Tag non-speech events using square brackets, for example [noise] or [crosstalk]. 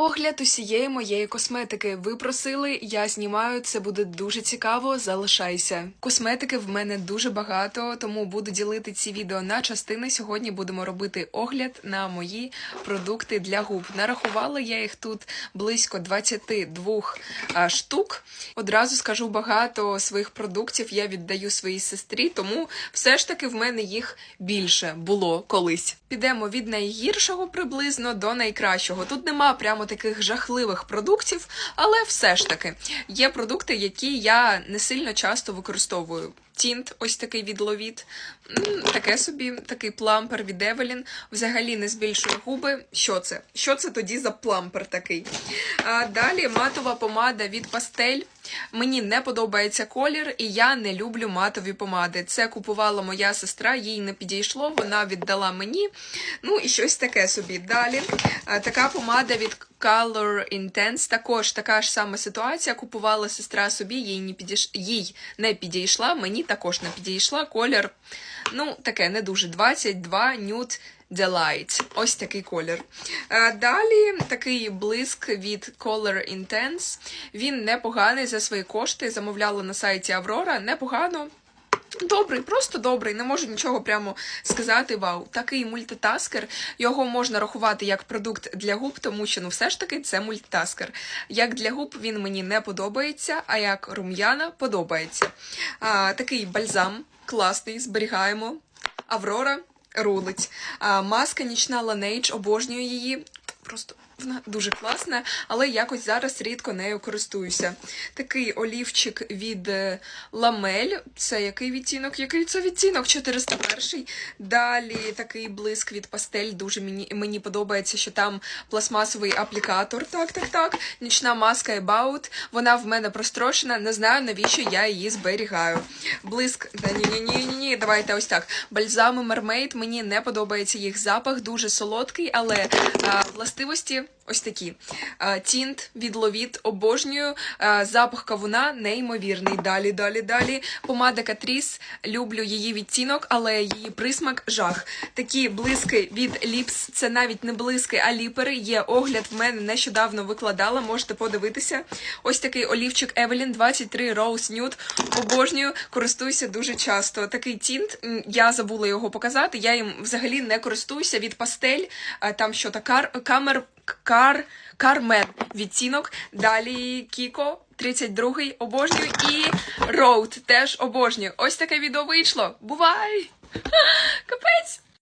Огляд усієї моєї косметики. Ви просили, я знімаю. Це буде дуже цікаво. Залишайся. Косметики в мене дуже багато, тому буду ділити ці відео на частини. Сьогодні будемо робити огляд на мої продукти для губ. Нарахувала я їх тут близько 22 штук. Одразу скажу багато своїх продуктів. Я віддаю своїй сестрі, тому все ж таки в мене їх більше було колись. Підемо від найгіршого приблизно до найкращого. Тут нема прямо таких жахливих продуктів, але все ж таки є продукти, які я не сильно часто використовую. Тінт, ось такий від Ловіт, таке собі, такий плампер від Евелін. Взагалі не збільшує губи. Що це? Що це тоді за плампер такий? А, далі матова помада від Пастель. Мені не подобається колір, і я не люблю матові помади. Це купувала моя сестра, їй не підійшло, вона віддала мені. Ну і щось таке собі. Далі така помада від Color Intense. Також така ж сама ситуація. Купувала сестра собі, їй не підійш... їй не підійшла, мені також не підійшла. Колір, ну, таке не дуже 22 Nude Delight. Ось такий колір. Е, Далі такий блиск від Color Intense. Він непоганий за свої кошти. Замовляла на сайті Аврора. Непогано. Добрий, просто добрий, не можу нічого прямо сказати. Вау, такий мультитаскер. Його можна рахувати як продукт для губ, тому що ну все ж таки це мультитаскер. Як для губ він мені не подобається, а як рум'яна подобається. А, такий бальзам класний, зберігаємо. Аврора рулить. А, маска нічна Laneige, обожнюю її. Просто вона дуже класна, але якось зараз рідко нею користуюся. Такий олівчик від е, Ламель. Це який відтінок? Який це відтінок? 401. Далі такий блиск від пастель. Дуже мені, мені подобається, що там пластмасовий аплікатор. Так, так, так. Нічна маска About. Вона в мене прострошена. Не знаю, навіщо я її зберігаю. Блиск. Ні, ні, ні, ні, ні. Давайте ось так. Бальзами Mermaid. Мені не подобається їх запах, дуже солодкий, але а, властивості. Ось такі. Тінт від Ловіт обожнюю. Запах кавуна неймовірний. Далі, далі, далі. Помада Катріс. Люблю її відтінок, але її присмак жах. Такі блиски від Ліпс. Це навіть не блиски, а ліпери. Є огляд в мене нещодавно викладала. Можете подивитися. Ось такий олівчик Evelyn 23 Rose Nude. Обожнюю, користуюся дуже часто. Такий тінт. Я забула його показати. Я їм взагалі не користуюся від пастель. Там що кар, камер. Кар, Кармен відтінок. Далі Кіко, 32-й, обожнюю. І Роуд теж обожнюю. Ось таке відео вийшло. Бувай! [laughs] Капець!